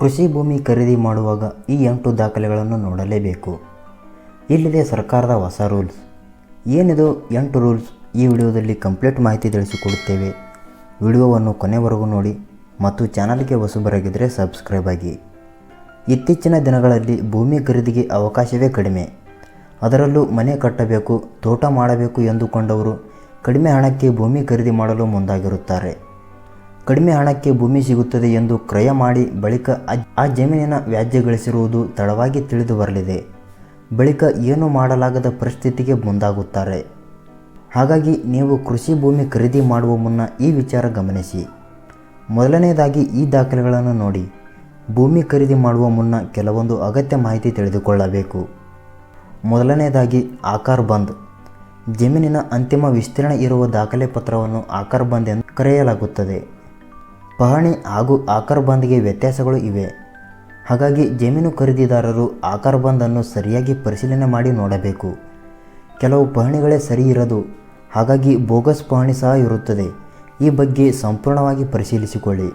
ಕೃಷಿ ಭೂಮಿ ಖರೀದಿ ಮಾಡುವಾಗ ಈ ಎಂಟು ದಾಖಲೆಗಳನ್ನು ನೋಡಲೇಬೇಕು. ಇಲ್ಲಿದೆ ಸರ್ಕಾರದ ಹೊಸ ರೂಲ್ಸ್. ಏನಿದು ಎಂಟು ರೂಲ್ಸ್? ಈ ವಿಡಿಯೋದಲ್ಲಿ ಕಂಪ್ಲೀಟ್ ಮಾಹಿತಿ ತಿಳಿಸಿಕೊಡುತ್ತೇವೆ. ವಿಡಿಯೋವನ್ನು ಕೊನೆವರೆಗೂ ನೋಡಿ ಮತ್ತು ಚಾನಲ್ಗೆ ಹೊಸಬರಾಗಿದ್ದರೆ ಸಬ್ಸ್ಕ್ರೈಬ್ ಆಗಿ. ಇತ್ತೀಚಿನ ದಿನಗಳಲ್ಲಿ ಭೂಮಿ ಖರೀದಿಗೆ ಅವಕಾಶವೇ ಕಡಿಮೆ. ಅದರಲ್ಲೂ ಮನೆ ಕಟ್ಟಬೇಕು, ತೋಟ ಮಾಡಬೇಕು ಎಂದುಕೊಂಡವರು ಕಡಿಮೆ ಹಣಕ್ಕೆ ಭೂಮಿ ಖರೀದಿ ಮಾಡಲು ಮುಂದಾಗಿರುತ್ತಾರೆ. ಕಡಿಮೆ ಹಣಕ್ಕೆ ಭೂಮಿ ಸಿಗುತ್ತದೆ ಎಂದು ಕ್ರಯ ಮಾಡಿ ಬಳಿಕ ಆ- ಜಮೀನಿನ ವ್ಯಾಜ್ಯ ಗಳಿಸಿರುವುದು ತಡವಾಗಿ ತಿಳಿದು ಬರಲಿದೆ. ಬಳಿಕ ಏನು ಮಾಡಲಾಗದ ಪರಿಸ್ಥಿತಿಗೆ ಮುಂದಾಗುತ್ತಾರೆ. ಹಾಗಾಗಿ ನೀವು ಕೃಷಿ ಭೂಮಿ ಖರೀದಿ ಮಾಡುವ ಮುನ್ನ ಈ ವಿಚಾರ ಗಮನಿಸಿ. ಮೊದಲನೆಯದಾಗಿ ಈ ದಾಖಲೆಗಳನ್ನು ನೋಡಿ. ಭೂಮಿ ಖರೀದಿ ಮಾಡುವ ಮುನ್ನ ಕೆಲವೊಂದು ಅಗತ್ಯ ಮಾಹಿತಿ ತಿಳಿದುಕೊಳ್ಳಬೇಕು. ಮೊದಲನೆಯದಾಗಿ ಆಕಾರ್ ಬಂದ್. ಜಮೀನಿನ ಅಂತಿಮ ವಿಸ್ತೀರ್ಣ ಇರುವ ದಾಖಲೆ ಪತ್ರವನ್ನು ಆಕಾರ್ ಬಂದ್ ಎಂದು ಕರೆಯಲಾಗುತ್ತದೆ. ಪಹಣಿ ಹಾಗೂ ಆಕರ್ಬಂದ್ಗೆ ವ್ಯತ್ಯಾಸಗಳು ಇವೆ. ಹಾಗಾಗಿ ಜಮೀನು ಖರೀದಿದಾರರು ಆಕರ್ಬಂದನ್ನು ಸರಿಯಾಗಿ ಪರಿಶೀಲನೆ ಮಾಡಿ ನೋಡಬೇಕು. ಕೆಲವು ಪಹಣಿಗಳೇ ಸರಿ ಇರದು, ಹಾಗಾಗಿ ಬೋಗಸ್ ಪಹಣಿ ಸಹ ಇರುತ್ತದೆ. ಈ ಬಗ್ಗೆ ಸಂಪೂರ್ಣವಾಗಿ ಪರಿಶೀಲಿಸಿಕೊಳ್ಳಿ.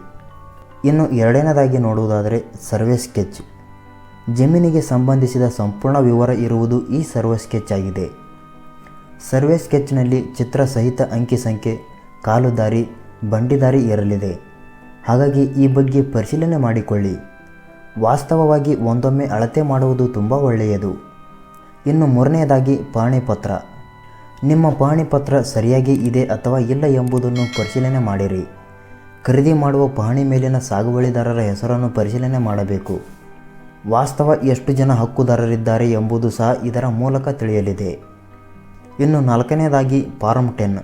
ಇನ್ನು ಎರಡನೇದಾಗಿ ನೋಡುವುದಾದರೆ ಸರ್ವೆ ಸ್ಕೆಚ್. ಜಮೀನಿಗೆ ಸಂಬಂಧಿಸಿದ ಸಂಪೂರ್ಣ ವಿವರ ಇರುವುದು ಈ ಸರ್ವೆ ಸ್ಕೆಚ್ ಆಗಿದೆ. ಸರ್ವೆ ಸ್ಕೆಚ್ನಲ್ಲಿ ಚಿತ್ರ ಸಹಿತ ಅಂಕಿ ಸಂಖ್ಯೆ ಕಾಲುದಾರಿ ಬಂಡಿದಾರಿ ಇರಲಿದೆ. ಹಾಗಾಗಿ ಈ ಬಗ್ಗೆ ಪರಿಶೀಲನೆ ಮಾಡಿಕೊಳ್ಳಿ. ವಾಸ್ತವವಾಗಿ ಒಂದೊಮ್ಮೆ ಅಳತೆ ಮಾಡುವುದು ತುಂಬ ಒಳ್ಳೆಯದು. ಇನ್ನು ಮೂರನೆಯದಾಗಿ ಪಹಣಿ ಪತ್ರ ನಿಮ್ಮ ಪಹಣಿ ಪತ್ರ ಸರಿಯಾಗಿ ಇದೆ ಅಥವಾ ಇಲ್ಲ ಎಂಬುದನ್ನು ಪರಿಶೀಲನೆ ಮಾಡಿರಿ. ಖರೀದಿ ಮಾಡುವ ಪಹಣಿ ಮೇಲಿನ ಸಾಗುವಳಿದಾರರ ಹೆಸರನ್ನು ಪರಿಶೀಲನೆ ಮಾಡಬೇಕು. ವಾಸ್ತವ ಎಷ್ಟು ಜನ ಹಕ್ಕುದಾರರಿದ್ದಾರೆ ಎಂಬುದು ಸಹ ಇದರ ಮೂಲಕ ತಿಳಿಯಲಿದೆ. ಇನ್ನು ನಾಲ್ಕನೆಯದಾಗಿ ಫಾರ್ಮ್ ಟೆನ್.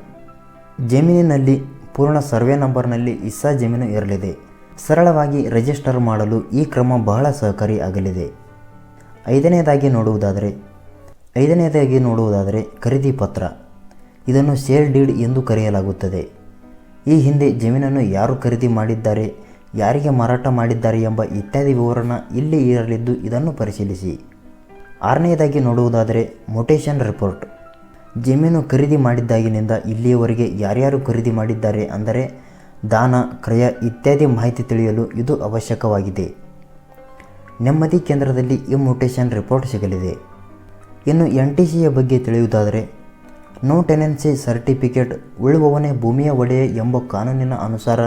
ಜಮೀನಿನಲ್ಲಿ ಪೂರ್ಣ ಸರ್ವೆ ನಂಬರ್ನಲ್ಲಿ ಇಸ್ಸಾ ಜಮೀನು ಇರಲಿದೆ ಸರಳವಾಗಿ ರಿಜಿಸ್ಟರ್ ಮಾಡಲು ಈ ಕ್ರಮ ಬಹಳ ಸಹಕಾರಿ ಆಗಲಿದೆ. ಐದನೆಯದಾಗಿ ನೋಡುವುದಾದರೆ ಐದನೆಯದಾಗಿ ನೋಡುವುದಾದರೆ ಖರೀದಿ ಪತ್ರ. ಇದನ್ನು ಸೇಲ್ ಡೀಡ್ ಎಂದು ಕರೆಯಲಾಗುತ್ತದೆ. ಈ ಹಿಂದೆ ಜಮೀನನ್ನು ಯಾರು ಖರೀದಿ ಮಾಡಿದ್ದಾರೆ, ಯಾರಿಗೆ ಮಾರಾಟ ಮಾಡಿದ್ದಾರೆ ಎಂಬ ಇತ್ಯಾದಿ ವಿವರಣ ಇಲ್ಲಿ ಇರಲಿದ್ದು ಇದನ್ನು ಪರಿಶೀಲಿಸಿ. ಆರನೆಯದಾಗಿ ನೋಡುವುದಾದರೆ ಮೊಟೇಷನ್ ರಿಪೋರ್ಟ್. ಜಮೀನು ಖರೀದಿ ಮಾಡಿದ್ದಾಗಿನಿಂದ ಇಲ್ಲಿಯವರೆಗೆ ಯಾರ್ಯಾರು ಖರೀದಿ ಮಾಡಿದ್ದಾರೆ ಅಂದರೆ ದಾನ, ಕ್ರಯ ಇತ್ಯಾದಿ ಮಾಹಿತಿ ತಿಳಿಯಲು ಇದು ಅವಶ್ಯಕವಾಗಿದೆ. ನೆಮ್ಮದಿ ಕೇಂದ್ರದಲ್ಲಿ ಈ ಮ್ಯೂಟೇಷನ್ ರಿಪೋರ್ಟ್ ಸಿಗಲಿದೆ. ಇನ್ನು ಎನ್ ಟಿ ಸಿಯ ಬಗ್ಗೆ ತಿಳಿಯುವುದಾದರೆ ನೋ ಟೆನೆನ್ಸಿ ಸರ್ಟಿಫಿಕೇಟ್ ಉಳುವವನೇ ಭೂಮಿಯ ಒಡೆಯ ಎಂಬ ಕಾನೂನಿನ ಅನುಸಾರ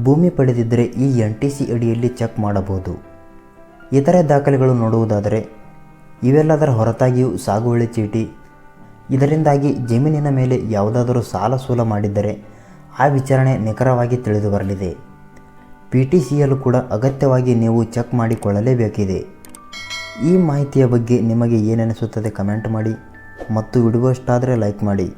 ಭೂಮಿ ಪಡೆದಿದ್ದರೆ ಈ ಎನ್ ಟಿ ಸಿ ಅಡಿಯಲ್ಲಿ ಚೆಕ್ ಮಾಡಬಹುದು. ಇತರೆ ದಾಖಲೆಗಳು ನೋಡುವುದಾದರೆ, ಇವೆಲ್ಲದರ ಹೊರತಾಗಿಯೂ ಸಾಗುವಳಿ ಚೀಟಿ ಇದರಿಂದಾಗಿ ಜಮೀನಿನ ಮೇಲೆ ಯಾವುದಾದರೂ ಸಾಲ ಸೂಲ ಮಾಡಿದ್ದರೆ ಆ ವಿಚಾರಣೆ ನಿಖರವಾಗಿ ತಿಳಿದು ಬರಲಿದೆ. ಪಿ ಟಿ ಸಿಯಲ್ಲೂ ಕೂಡ ಅಗತ್ಯವಾಗಿ ನೀವು ಚೆಕ್ ಮಾಡಿಕೊಳ್ಳಲೇಬೇಕಿದೆ. ಈ ಮಾಹಿತಿಯ ಬಗ್ಗೆ ನಿಮಗೆ ಏನೆನಿಸುತ್ತದೆ ಕಮೆಂಟ್ ಮಾಡಿ ಮತ್ತು ವಿಡಿಯೋ ಲೈಕ್ ಮಾಡಿ.